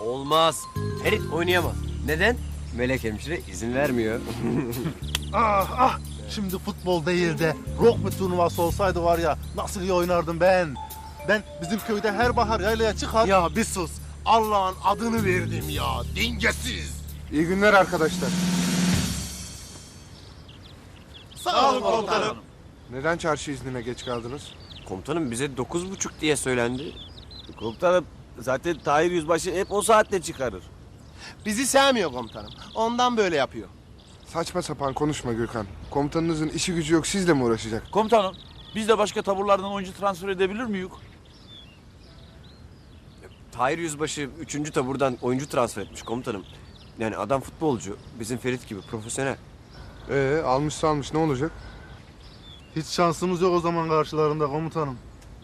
Olmaz. Ferit oynayamaz. Neden? Melek hemşire izin vermiyor. Ah ah. Şimdi futbol değil de rock mu turnuvası olsaydı var ya nasıl iyi oynardım ben. Ben bizim köyde her bahar yaylaya çıkar. Ya bir sus. Allah'ın adını verdim ya. Dengesiz. İyi günler arkadaşlar. Sağ olun komutanım. Neden çarşı iznine geç kaldınız? Komutanım bize dokuz buçuk diye söylendi. Komutanım zaten Tahir Yüzbaşı hep o saatte çıkarır. Bizi sevmiyor komutanım. Ondan böyle yapıyor. Saçma sapan konuşma Gürkan. Komutanınızın işi gücü yok sizle mi uğraşacak? Komutanım, biz de başka taburlardan oyuncu transfer edebilir miyiz? Tahir Yüzbaşı üçüncü taburdan oyuncu transfer etmiş komutanım. Yani adam futbolcu. Bizim Ferit gibi profesyonel. Ee almışsa almış ne olacak? Hiç şansımız yok o zaman karşılarında komutanım.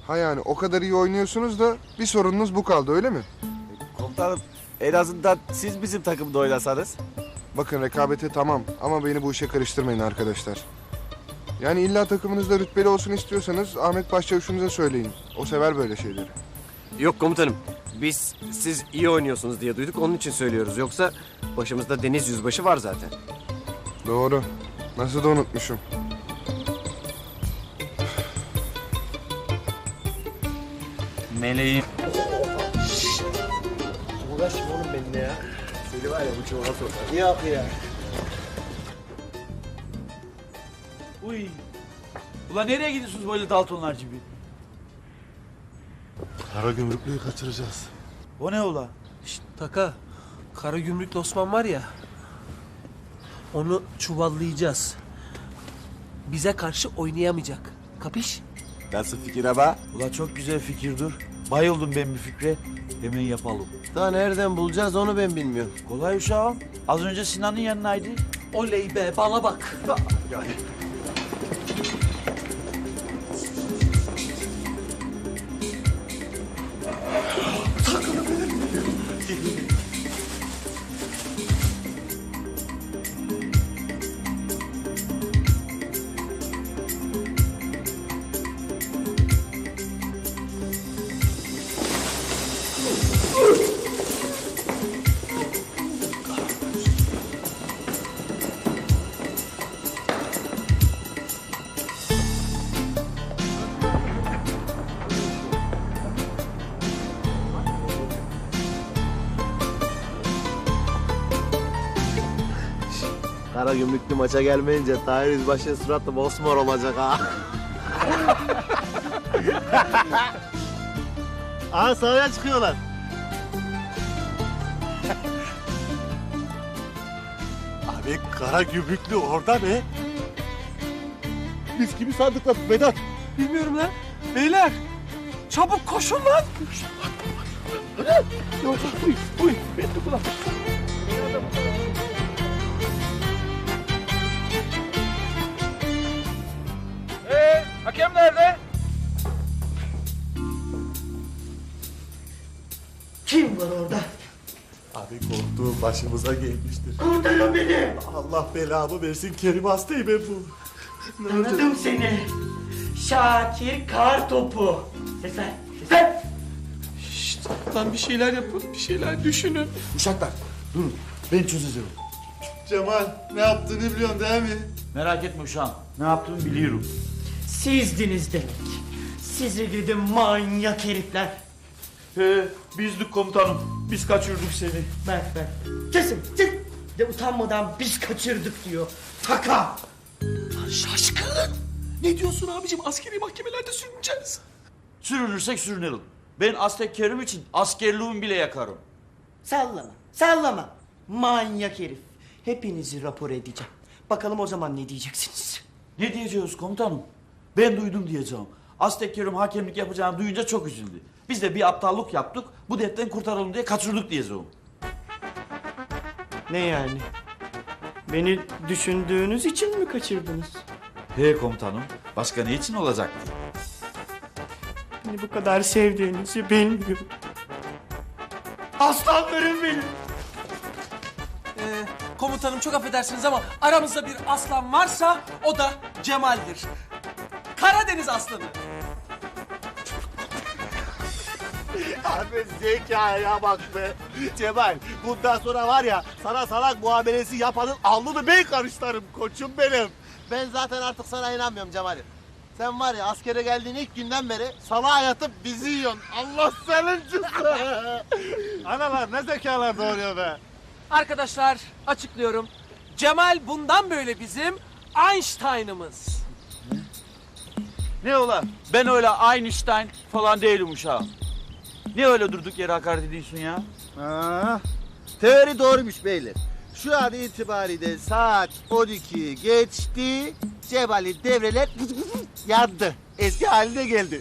Ha yani o kadar iyi oynuyorsunuz da bir sorununuz bu kaldı öyle mi? Komutanım en azından siz bizim takımda oynasanız. Bakın rekabete tamam ama beni bu işe karıştırmayın arkadaşlar. Yani illa takımınızda rütbeli olsun istiyorsanız Ahmet Başçavuş'unuza söyleyin. O sever böyle şeyleri. Yok komutanım. Biz siz iyi oynuyorsunuz diye duyduk. Onun için söylüyoruz. Yoksa başımızda Deniz Yüzbaşı var zaten. Doğru. Nasıl da unutmuşum. Meleğim. Uy. Ulan nereye gidiyorsunuz böyle Daltonlar gibi? Kara gümrüklüyü kaçıracağız. O ne ola? Şşt, Taka, Kara Gümrük'te Osman var ya. Onu çuvallayacağız. Bize karşı oynayamayacak. Kapış? Nasıl fikir ama? Ulan çok güzel fikirdir. Bayıldım ben bir fikre. Hemen yapalım. Daha nereden bulacağız onu ben bilmiyorum. Kolay uşağım. Az önce Sinan'ın yanındaydı. Oley be, bana bak. Kara gümrüklü maça gelmeyince Tahir Yüzbaşı'nın suratı mosmor olacak ha. Aa sahaya çıkıyorlar. Abi kara gümrüklü orada be. Biz kimi sandık lan Vedat? Bilmiyorum lan. Beyler, çabuk koşun lan. Ee, hakem nerede? Kim var orada? Abi korktuğum başımıza gelmiştir. Kurtarın beni. Allah belamı versin Kerim hastayım ben bu. Anladım seni. Şakir Kartopu. Ses ver, ses ver. Lan bir şeyler yapın, bir şeyler düşünün. Uşaklar durun ben çözeceğim. Cemal ne yaptığını biliyorsun değil mi? Merak etme uşağım. Ne yaptığımı biliyorum. Sizdiniz demek. Sizi gidin manyak herifler. He, bizdik komutanım. Biz kaçırdık seni. Bak bak. Kesin, çık. De utanmadan biz kaçırdık diyor. Taka. Şaşkın. Ne diyorsun abicim? Askeri mahkemelerde sürüneceğiz. Sürünürsek sürünelim. Ben Aztek Kerim için askerliğimi bile yakarım. Sallama, sallama. Manyak herif. Hepinizi rapor edeceğim. Bakalım o zaman ne diyeceksiniz? Ne diyeceğiz komutanım? Ben duydum diyeceğim. Aztek Kerim hakemlik yapacağını duyunca çok üzüldü. Biz de bir aptallık yaptık. Bu dertten kurtaralım diye kaçırdık diyeceğim. Ne yani? Beni düşündüğünüz için mi kaçırdınız? He komutanım. Başka ne için olacaktı? Beni bu kadar sevdiğinizi bilmiyorum. Aslanlarım benim. Ee, komutanım çok affedersiniz ama aramızda bir aslan varsa o da Cemal'dir. Karadeniz aslanı. Abi zekaya bak be. Cemal bundan sonra var ya sana salak muamelesi yapanın alnını ben karışlarım koçum benim. Ben zaten artık sana inanmıyorum Cemal'im. Sen var ya askere geldiğin ilk günden beri salağa yatıp bizi yiyorsun. Allah senin cüzdanı. Analar ne zekalar doğuruyor be. Arkadaşlar açıklıyorum. Cemal bundan böyle bizim Einstein'ımız. Ne ola? Ben öyle Einstein falan değilim uşağım. Ne öyle durduk yere hakaret ediyorsun ya? Ha, teori doğruymuş beyler. Şu an itibariyle saat 12 geçti. Cemal'in devreler yandı. Eski haline geldi.